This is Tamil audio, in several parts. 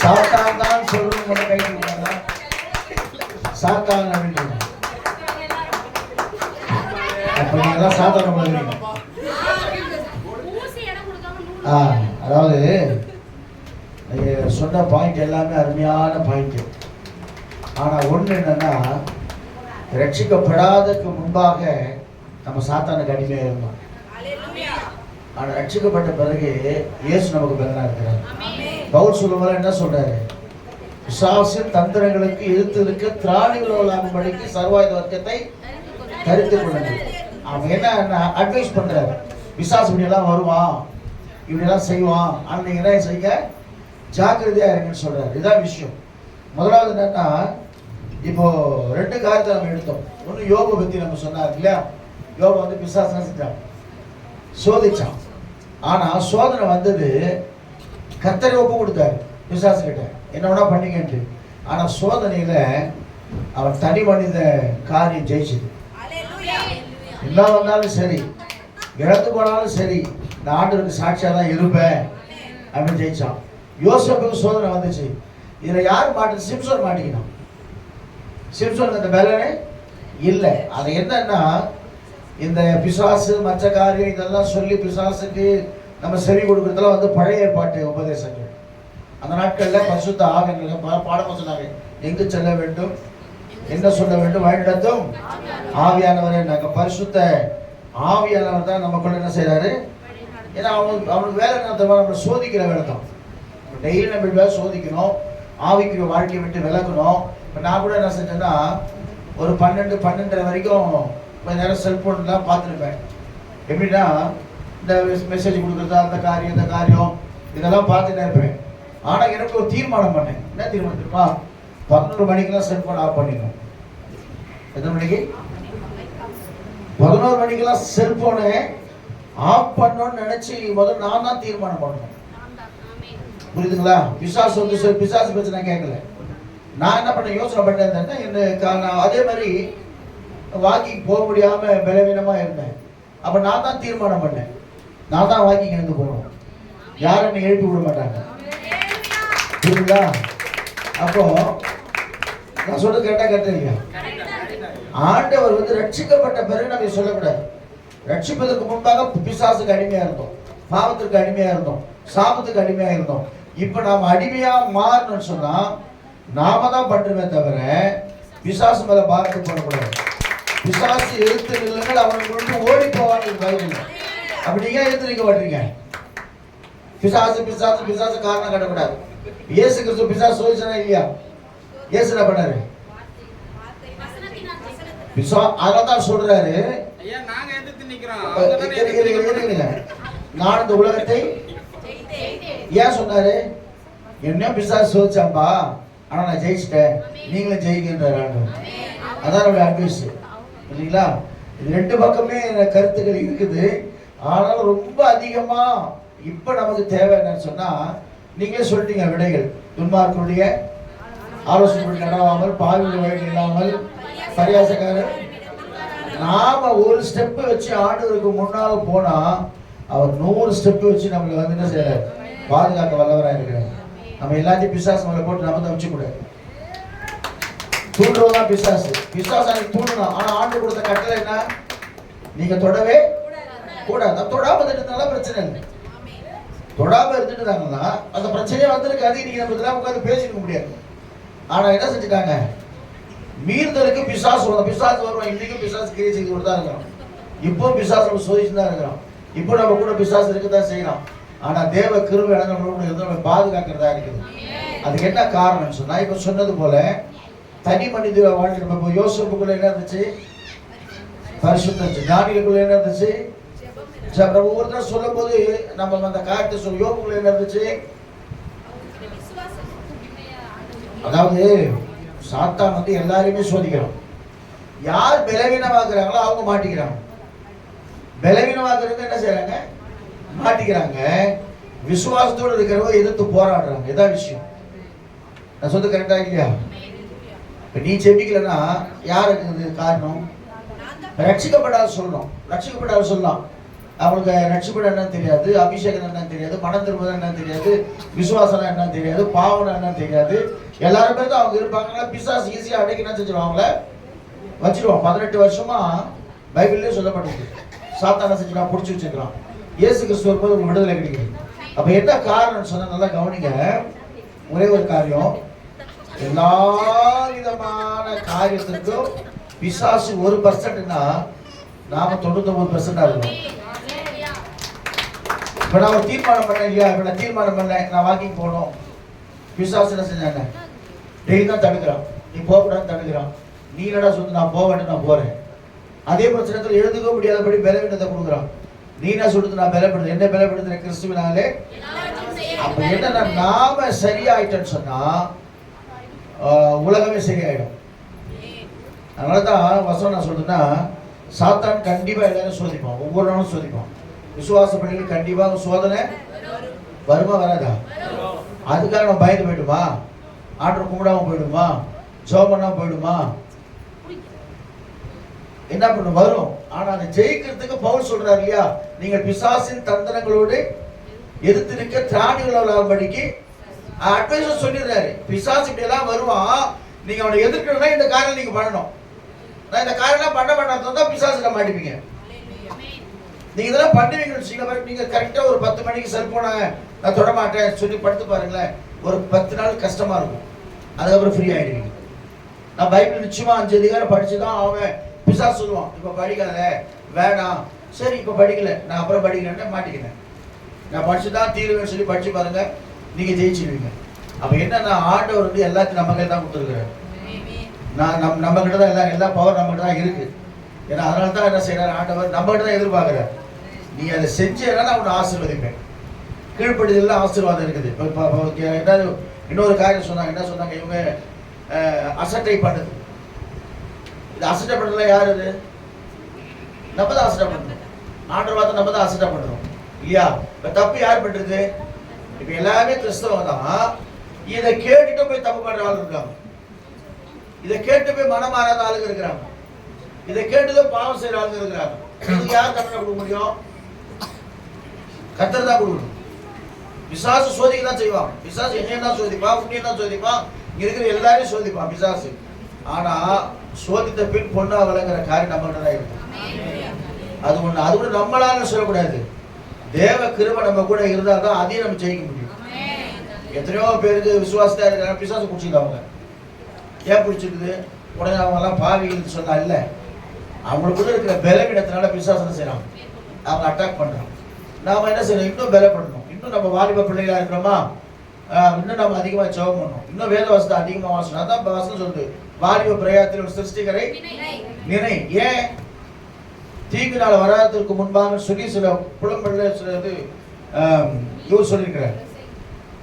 சாத்தான் தான் சொல்லும் ஒரு கை சாத்தான் அப்படின்னு அப்ப நீங்க சாத்தான மாதிரி ஆ அதாவது சொன்ன பாயிண்ட் எல்லாமே அருமையான பாயிண்ட் ஆனால் ஒன்று என்னன்னா ரட்சிக்கப்படாததுக்கு முன்பாக நம்ம சாத்தானுக்கு அடிமையாக இருந்தோம். ஆனால் ரட்சிக்கப்பட்ட பிறகு இயேசு நமக்கு பிறனா இருக்கிறார். பவுல் சொல்லும்போது என்ன சொல்றாரு? பிசாசின் தந்திரங்களுக்கு எதிர்த்து இருக்க படிக்க சர்வாயுத வர்க்கத்தை தரித்து கொள்ளுங்கள். அவன் என்ன அட்வைஸ் பண்றாரு? விசாசம் இப்படியெல்லாம் வருவான் இப்படி எல்லாம் செய்வான் ஆனால் நீங்க என்ன செய்யுங்க? ஜாக்கிரதையா இருங்கன்னு சொல்றாரு. இதுதான் விஷயம். முதலாவது என்னன்னா இப்போ ரெண்டு காரியத்தை நம்ம எடுத்தோம். ஒன்று யோக பத்தி நம்ம சொன்னார் இல்லையா? யோகா வந்து பிசாசு செஞ்சான். சோதிச்சான். ஆனா சோதனை வந்தது கத்தரை ஒப்பு கொடுத்தாரு. பிசாசு கிட்ட என்ன வேணா பண்ணிக்கன்ட்டு ஆனா சோதனையில அவன் தனி மனித காரியம் ஜெயிச்சது. என்ன வந்தாலும் சரி இறந்து போனாலும் சரி நான் ஆண்டவருக்கு சாட்சியா தான் இருப்பேன் அப்படின்னு ஜெயிச்சான். யோசப்புக்கு சோதனை வந்துச்சு. இதுல யார் மாட்டு சிம்சன் மாட்டிக்கினான். சிம்சனுக்கு அந்த பலனே இல்லை. அது என்னன்னா இந்த பிசாசு மற்ற காரியம் இதெல்லாம் சொல்லி பிசாசுக்கு நம்ம செவி கொடுக்குறதுலாம் வந்து பழைய ஏற்பாட்டு உபதேசங்கள். அந்த நாட்களில் பரிசுத்த ஆகங்கள் பல பாடம் சொன்னாங்க. எங்கு செல்ல வேண்டும்? என்ன சொல்ல வேண்டும்? வழிநடத்தும் ஆவியானவரே நாங்கள் பரிசுத்த ஆவியானவர் தான் நமக்குள்ள என்ன செய்கிறாரு ஏன்னா அவனுக்கு அவனுக்கு வேலை என்ன தெரியுமா? நம்மளை சோதிக்கிற வேலை தான். டெய்லி நம்ம வேலை சோதிக்கணும். ஆவிக்குரிய வாழ்க்கையை விட்டு விலகணும். இப்போ நான் கூட என்ன செஞ்சேன்னா ஒரு பன்னெண்டு பன்னெண்டரை வரைக்கும் கொஞ்ச நேரம் செல்ஃபோன்லாம் பார்த்துருப்பேன். எப்படின்னா இந்த மெசேஜ் கொடுக்குறது அந்த காரியம் இந்த காரியம் இதெல்லாம் பார்த்துட்டே இருப்பேன். ஆனால் எனக்கு ஒரு தீர்மானம் பண்ணேன். என்ன தீர்மானம் தெரியுமா? பதினோரு மணிக்கெல்லாம் செல்ஃபோன் ஆஃப் பண்ணிடணும். எத்தனை மணிக்கு? பதினோரு மணிக்கெல்லாம் செல்ஃபோனை ஆஃப் பண்ணணும்னு நினச்சி முதல்ல நான் தான் தீர்மானம் பண்ணணும். புரியுதுங்களா? பிசாஸ் வந்து பிசாஸ் பற்றி நான் கேட்கல. நான் என்ன பண்ண யோசனை பண்ணேன் என்ன அதே மாதிரி வாக்கிங் போக முடியாம பலவீனமா இருந்தேன். அப்ப நான் தான் தீர்மானம் பண்ணேன். நான் தான் வாக்கிங் இருந்து போகணும். யாரும் என்னை எழுப்பி விட மாட்டாங்க. புரியுதா? அப்போ நான் சொல்றது கேட்டா கேட்டீங்க ஆண்டவர் வந்து ரட்சிக்கப்பட்ட பிறகு நம்ம சொல்லக்கூடாது. ரட்சிப்பதற்கு முன்பாக பிசாசுக்கு அடிமையா இருந்தோம். பாவத்திற்கு அடிமையா இருந்தோம். சாபத்துக்கு அடிமையா இருந்தோம். இப்ப நாம் அடிமையா மாறணும்னு சொன்னா நாம தான் பண்றோமே தவிர பிசாசு மேல பாரத்தை போடக்கூடாது. பிசாசு எழுத்து நில்லுங்கள் அவனுக்கு விட்டு ஓடி போவான்னு பைபிள். அப்படி நீங்க எழுத்து நிக்க மாட்டீங்க பிசாசு பிசாசு பிசாசு காரணம் கட்டக்கூடாது. இயேசு கிறிஸ்து பிசாசு சோதிச்சனா இல்லையா? இயேசு என்ன பண்ணாரு? பிசா அதான் தான் சொல்றாரு. நான் இந்த உலகத்தை ஏன் சொன்னாரு? என்ன பிசாசு சோதிச்சாம்பா. ஆனா நான் ஜெயிச்சிட்டேன். நீங்களும் ஜெயிக்கின்றார் அதான் நம்மளுடைய அட்வைஸ் இல்லைங்களா இது ரெண்டு பக்கமே கருத்துக்கள் இருக்குது. ஆனாலும் ரொம்ப அதிகமா இப்ப நமக்கு தேவை என்னன்னு சொன்னா நீங்களே சொல்லிட்டீங்க விடைகள். துன்மார்க்கனுடைய ஆலோசனை நடவாமல் பாவியுடைய வழி இல்லாமல் பரியாசக்காரர். நாம ஒரு ஸ்டெப்பு வச்சு ஆண்டவருக்கு முன்னால போனா அவர் நூறு ஸ்டெப்பு வச்சு நம்மளை வந்து என்ன செய்யறாரு? பாதுகாக்க வல்லவராக இருக்கிறார். நம்ம எல்லாத்தையும் பிசாசு போட்டு நம்ம தான் வச்சு கூடாது தூண்டுறதுதான் பிசாசு பிசாசு அன்னைக்கு தூண்டணும். ஆனா ஆண்டு கொடுத்த கட்டளை என்ன? நீங்க தொடவே கூடாது. தொடாம இருந்ததுனால பிரச்சனை இல்லை. தொடாம இருந்துட்டாங்கன்னா அந்த பிரச்சனையே வந்திருக்காது. இன்னைக்கு நம்ம இதெல்லாம் உட்காந்து பேசிக்க முடியாது. ஆனா என்ன செஞ்சுட்டாங்க? மீறுதலுக்கு பிசாசு வரும். பிசாசு வருவான். இன்னைக்கும் பிசாசு கிரியை செய்து கொண்டு தான் இருக்கிறோம் இப்போ பிசாசு நம்ம சோதிச்சு தான் இருக்கிறோம் இப்போ நம்ம கூட பிசாசு இருக்க தான் செய்யறோம் ஆனா தேவ இருந்து நம்ம பாதுகாக்கிறதா இருக்குது. அதுக்கு என்ன காரணம்னு சொன்னா இப்ப சொன்னது போல தனி மனித வாழ்க்கை நம்ம இப்போ யோசிப்புக்குள்ள என்ன இருந்துச்சு பரிசுத்தம் இருந்துச்சு ஞானிகளுக்குள்ள என்ன இருந்துச்சு அப்புறம் நம்ம ஒவ்வொருத்தரும் சொல்லும் போது நம்ம அந்த காரியத்தை சொல்ல யோகுக்குள்ள என்ன இருந்துச்சு அதாவது சாத்தான் வந்து எல்லாரையுமே சோதிக்கிறோம். யார் பலவீனமாக்குறாங்களோ அவங்க மாட்டிக்கிறாங்க. பலவீனமாக்குறவங்க என்ன செய்யறாங்க மாட்டிக்கிறாங்க. விசுவாசத்தோடு இருக்கிறவங்க எதிர்த்து போராடுறாங்க. இதான் விஷயம். நான் சொல்றது கரெக்டா இல்லையா? இப்போ நீ ஜெபிக்கலன்னா யாருக்கு இது காரணம்? ரட்சிக்கப்படாத சொல்லணும். ரட்சிக்கப்படாத சொல்லலாம். அவங்களுக்கு ரட்சிப்பட என்னன்னு தெரியாது அபிஷேகம் என்னன்னு தெரியாது மனம் திரும்புதல் என்னன்னு தெரியாது விசுவாசம் என்னன்னு தெரியாது பாவனை என்னன்னு தெரியாது. எல்லாரும் தான் அவங்க இருப்பாங்கன்னா பிசாஸ் ஈஸியாக அடைக்க என்ன செஞ்சிருவாங்க அவங்கள? வச்சிருவான். பதினெட்டு வருஷமா பைபிள்லேயே சொல்லப்பட்டிருக்கு. சாத்தான செஞ்சுக்கலாம் பிடிச்சி வச்சுக்கலாம் இயேசு கிறிஸ்துவ போது உங்களுக்கு விடுதலை கிடைக்குது. அப்போ என்ன காரணம்னு சொன்னால் நல்லா கவனிங்க. ஒரே ஒரு காரியம். எல்லா விதமான காரியத்துக்கும் பிசாசு ஒரு பர்சன்ட்னா நாம தொண்ணூத்தொன்பது பர்சன்டா இருக்கணும். இப்ப நான் ஒரு தீர்மானம் பண்ணேன் இல்லையா? இப்ப நான் தீர்மானம் பண்ணேன். நான் வாக்கிங் போகணும். பிசாசு என்ன செஞ்சாங்க? டெய்லி தான் தடுக்கிறான். நீ போகக்கூடாதுன்னு தடுக்கிறான். நீ என்னடா சொல்லு நான் போக நான் போறேன். அதே பிரச்சனத்தில் எழுதுக்க முடியாதபடி பலவீனத்தை கொடுக்குறான். நீ என்ன சொல்றது நான் பலப்படுது என்ன பலப்படுத்துற கிறிஸ்துவினாலே. அப்ப என்ன நாம சரியாயிட்டேன்னு சொன்னா உலகமே சரியாயிடும். அதனால தான் வசனம் நான் சொல்றேன்னா சாத்தான் கண்டிப்பாக எல்லாரும் சோதிப்பான். ஒவ்வொரு நாளும் சோதிப்பான். விசுவாச பிள்ளைகள் கண்டிப்பாக சோதனை வருமா வராதா? அதுக்காக நம்ம பயந்து போயிடுமா? ஆர்டர் கும்பிடாம போயிடுமா? ஜோம் போயிடுமா? என்ன பண்ணும்? வரும். ஆனால் அதை ஜெயிக்கிறதுக்கு பவுல் சொல்றாரு இல்லையா? நீங்கள் பிசாசின் தந்திரங்களோடு எதிர்த்து நிற்க திராணிகளாகும்படிக்கு அட்வைஸ் சொல்லிடுறாரு. பிசாசு இப்படி எல்லாம் வருவான் நீங்க அவனை எதிர்க்கணும்னா இந்த காரியம் நீங்க பண்ணணும். நான் இந்த காரியம்லாம் பண்ண பண்ணாதான் தான் பிசாசுல மாட்டிப்பீங்க? நீங்க இதெல்லாம் பண்ணுவீங்கன்னு சில பேர் நீங்க கரெக்டா ஒரு பத்து மணிக்கு செல்போனை நான் தொட மாட்டேன் சொல்லி படுத்து பாருங்களேன். ஒரு பத்து நாள் கஷ்டமா இருக்கும். அதுக்கப்புறம் ஃப்ரீ ஆயிடுவீங்க. நான் பைபிள் நிச்சயமா அஞ்சு அதிகாரம் படித்து தான் அவன் பிசா சொல்லுவான் இப்போ படிக்காத வேணாம். சரி இப்போ படிக்கல. நான் அப்புறம் படிக்கலன்னு மாட்டிக்கிறேன். நான் படிச்சு தான் தீருவேன்னு சொல்லி படிச்சு பாருங்க. நீங்க ஜெயிச்சிருவீங்க. அப்ப என்னன்னா ஆண்டவர் வந்து எல்லாத்தையும் நம்ம கையில் தான் கொடுத்துருக்காரு நான் நம் நம்ம கிட்ட தான் எல்லா எல்லா பவர் நம்ம கிட்ட தான் இருக்கு. ஏன்னா அதனால தான் என்ன செய்யறாரு ஆண்டவர் நம்ம கிட்ட தான் எதிர்பார்க்கிறார். நீ அதை செஞ்சேன்னா நான் உன்னை ஆசீர்வதிப்பேன். கீழ்ப்படுதல ஆசீர்வாதம் இருக்குது. இப்போ ஏதாவது இன்னொரு காரியம் சொன்னாங்க. என்ன சொன்னாங்க? இவங்க அசட்டை பண்ணுது. இது அசட்டை பண்ணல யார் இது நம்ம தான் அசட்டை பண்ணுறோம் ஆண்டவர் வார்த்தை நம்ம தான் அசட்டை பண்ணுறோம் இல்லையா? இப்போ தப்பு யார் பண்ணுறது இப்போ எல்லாமே கிறிஸ்தவங்க தான். இதை கேட்டுட்டு போய் தப்பு பண்ணுற ஆள் இருக்காங்க. இதை கேட்டு போய் மனம் மாறாத ஆளுங்க இருக்கிறாங்க. இதை கேட்டுதான் பாவம் செய்யற ஆளுங்க இருக்கிறாங்க. இதுக்கு யார் தண்டனை கொடுக்க முடியும்? கத்தர் தான் கொடுக்கணும். பிசாசு சோதிக்க தான் செய்வான். பிசாசு என்னையும் தான் சோதிப்பான் உன்னையும் தான் சோதிப்பான். இங்க இருக்கிற எல்லாரையும் சோதிப்பான் பிசாசு. ஆனா சோதித்த பின் பொண்ணா விளங்குற காரியம் நம்மகிட்ட தான் இருக்கு. அது ஒண்ணு அது கூட நம்மளால சொல்லக்கூடாது. தேவ கிருபை நம்ம கூட இருந்தா தான் அதையும் நம்ம ஜெயிக்க முடியும். எத்தனையோ பேருக்கு விசுவாசத்தா இருக்கிறாங்க. பிசாசு அவங்க? ஏன் பிடிச்சிருக்குது? உடனே அவங்க எல்லாம் பாவிகள் சொன்னா இல்ல. அவங்களுக்குள்ள இருக்கிற பலவீனத்தினால பிசாசனை செய்யறாங்க அவங்க அட்டாக் பண்றாங்க நாம என்ன செய்யணும் இன்னும் பலப்படணும் இன்னும் நம்ம வாலிப பிள்ளைகளா இருக்கிறோமா? இன்னும் நம்ம அதிகமா ஜெபம் பண்ணணும். இன்னும் வேத வசத்தை அதிகமா வாசணும் அதான் வசனம் சொல்லுது. வாலிப பிரயாத்தில் ஒரு சிருஷ்டிகரை நினை. ஏன்? தீங்கு நாள் வராததற்கு முன்பாக சொல்லி சில புலம்பெல்ல சில இது இவர் சொல்லியிருக்கிறார்.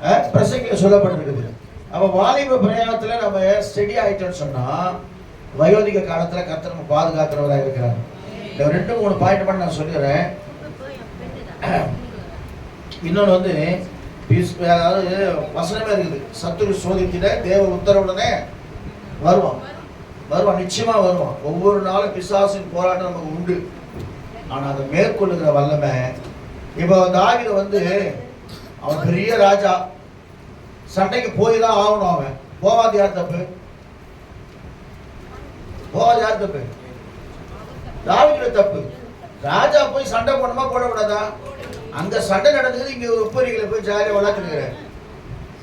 அஹ், சொல்லப்பட்டிருக்குது. அப்போ வாலிப பிரயாணத்தில் நம்ம ஸ்டெடி ஆகிட்டோம்னு சொன்னால் வயோதிக காலத்தில் கர்த்தர் நம்ம பாதுகாக்கிறவராக இருக்கிறார். இந்த ரெண்டு மூணு பாயிண்ட் பண்ண நான் சொல்லிடுறேன். இன்னொன்று வந்து பிஸ்- அதாவது வசனமே இருக்குது. சத்துரு சோதித்திட தேவ உத்தரவுடனே வருவான். வருவான் நிச்சயமா வருவான். ஒவ்வொரு நாளும் பிசாசின் போராட்டம் நமக்கு உண்டு. ஆனா அதை மேற்கொள்ளுகிற வல்லமை இப்போ தாவீது வந்து அவன் பெரிய ராஜா. சண்டைக்கு போய் தான் ஆகணும் அவன். போவாது யார் தப்பு? போவாது யார் தப்பு? தாவீதுல தப்பு. ராஜா போய் சண்டை போடணுமா போடக்கூடாதா? அங்க சண்டை நடந்தது இங்க உப்பரிகளை போய் ஜாலியாக விளாத்துருக்கிறார்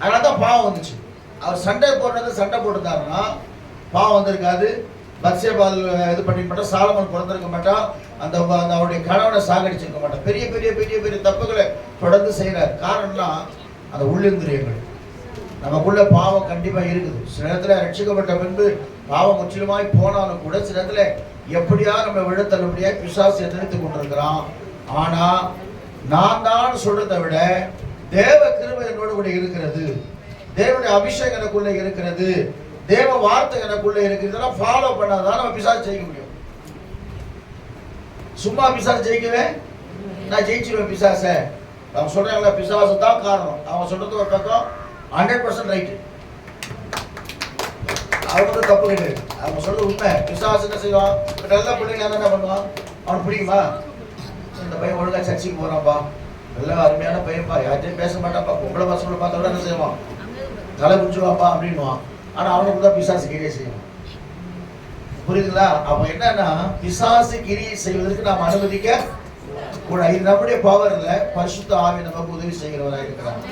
அதனால தான் பாவம் வந்துச்சு. அவர் சண்டை போடுறது சண்டை போட்டுருந்தாருன்னா பாவம் வந்திருக்காது. பத்சேபால் இது பண்ணி மாட்டான் சாலமன் பிறந்திருக்க மாட்டான் அந்த அந்த அவருடைய கணவனை சாகடிச்சிருக்க மாட்டான் பெரிய பெரிய பெரிய பெரிய தப்புகளை தொடர்ந்து செய்கிறார் காரணம்னா அந்த உள்ளிந்திரியங்கள். நமக்குள்ள பாவம் கண்டிப்பாக இருக்குது. சில இடத்துல ரட்சிக்கப்பட்ட பின்பு பாவம் முற்றிலுமாய் போனாலும் கூட சில இடத்துல எப்படியா நம்ம விழத்தள்ளுபடியா பிசாசு எதிர்த்து கொண்டிருக்கிறான் ஆனால் நான் தான் சொல்றதை விட தேவ கிருபை என்னோட கூட இருக்கிறது. தேவனுடைய அபிஷேகம் எனக்குள்ளே இருக்கிறது. தேவ வார்த்தை எனக்குள்ள இருக்கிறதெல்லாம் ஃபாலோ பண்ணாதான் நம்ம பிசாசு ஜெயிக்க முடியும். சும்மா பிசாசு ஜெயிக்கவே நான் ஜெயிச்சிருவேன் பிசாச. அவங்க சொல்றாங்களா பிசாசு தான் காரணம். அவங்க சொல்றது ஒரு பக்கம் ஹண்ட்ரட் பர்சன்ட் ரைட்டு அவங்க தப்பு கிடையாது. அவங்க சொல்றது உண்மை. பிசாசு என்ன செய்வான்? நல்ல பிள்ளைங்க என்ன பண்ணுவான்? அவனுக்கு பிடிக்குமா இந்த பையன் ஒழுங்கா சர்ச்சைக்கு போறான்ப்பா. நல்ல அருமையான பையன்ப்பா. யார்ட்டையும் பேச மாட்டான்ப்பா. பொம்பளை பசங்களை பார்த்தா கூட என்ன செய்வான்? தலை குடிச்சுவாப்பா அப்படின்னுவான். ஆனால் அவனுக்கு தான் பிசாசு கிரியை செய்யணும் புரியுதுங்களா? அப்போ என்னன்னா பிசாசு கிரியை செய்வதற்கு நாம் அனுமதிக்க கூட இது நம்முடைய பவர் இல்லை. பரிசுத்த ஆவி நமக்கு உதவி செய்கிறவராக இருக்கிறாங்க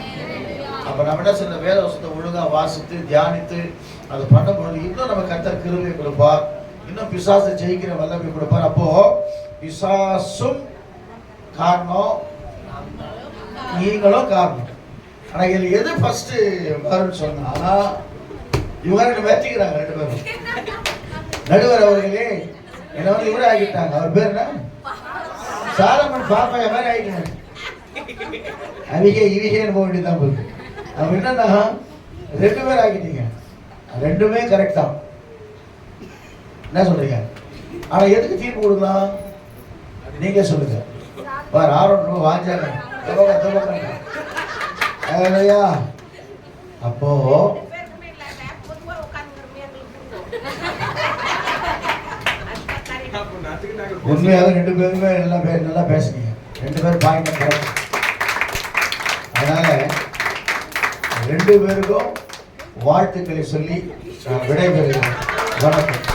அப்ப நம்ம என்ன சொல்ற வேதவசத்தை ஒழுங்கா வாசித்து தியானித்து அது பண்ணும்பொழுது இன்னும் நம்ம கத்த கிருபை கொடுப்பார். இன்னும் பிசாசை ஜெயிக்கிற வல்லமை கொடுப்பார். அப்போ பிசாசும் காரணம் நீங்களும் காரணம். ஆனா இதுல எது ஃபர்ஸ்ட் வரும்னு சொன்னா இவங்க ரெண்டு வெற்றிக்கிறாங்க ரெண்டு பேரும். நடுவர் அவர்களே என்ன வந்து இவரே ஆகிட்டாங்க அவர் பேர் என்ன? சாரமன் பாப்பைய மாதிரி ஆகிட்டாங்க அவிகே இவிகேன்னு போக வேண்டியதான் போகுது அவங்க என்னன்னா ரெண்டு பேர் ஆகிட்டீங்க ரெண்டுமே கரெக்ட் தான். என்ன சொல்றீங்க? ஆனா எதுக்கு தீர்ப்பு கொடுக்கலாம்? நீங்க சொல்லுங்க. பார் ஆரோன் ரொம்ப வாஞ்சாங்க துவக்க துவக்க அப்போ அப்ப நச்சுக்கிட்டாங்க. உண்மையாக ரெண்டு பேருமே நல்லா பே நல்லா பேசுனீங்க. ரெண்டு பேரும் பாயிண்ட் கரெக்ட் அதனால ரெண்டு பேருக்கும் வாழ்த்துக்களை சொல்லி நான் விடைபெறுகிறேன். வணக்கம்.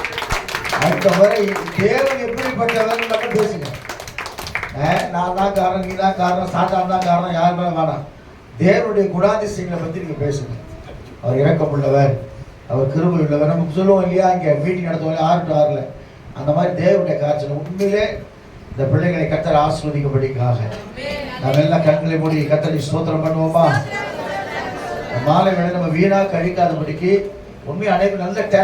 அடுத்த முறை தேவன் எப்படிப்பட்டவர் மட்டும் பேசுங்க. நான் தான் காரணம் நீ தான் காரணம் சாத்தான் தான் காரணம் யாருமே வேணாம் தேவனுடைய குணாதிசயங்களை பற்றி நீங்கள் பேசுங்க. அவர் இரக்கமுள்ளவர் அவர் கிருபை உள்ளவர் நமக்கு சொல்லுவோம் இல்லையா? இங்கே மீட்டிங் நடத்துவோம் ஆறு டு ஆறில். அந்த மாதிரி தேவனுடைய காய்ச்சல் உண்மையிலே இந்த பிள்ளைகளை கத்தர் ஆஸ்வதிக்கப்படிக்காக நம்ம எல்லாம் கண்களை மூடி கத்தரை ஸ்தோத்திரம் பண்ணுவோமா? மாலை வேலை நம்ம வீணா கழிக்காதபடிக்கு உண்மை அனைவரும் நல்ல டேலண்ட்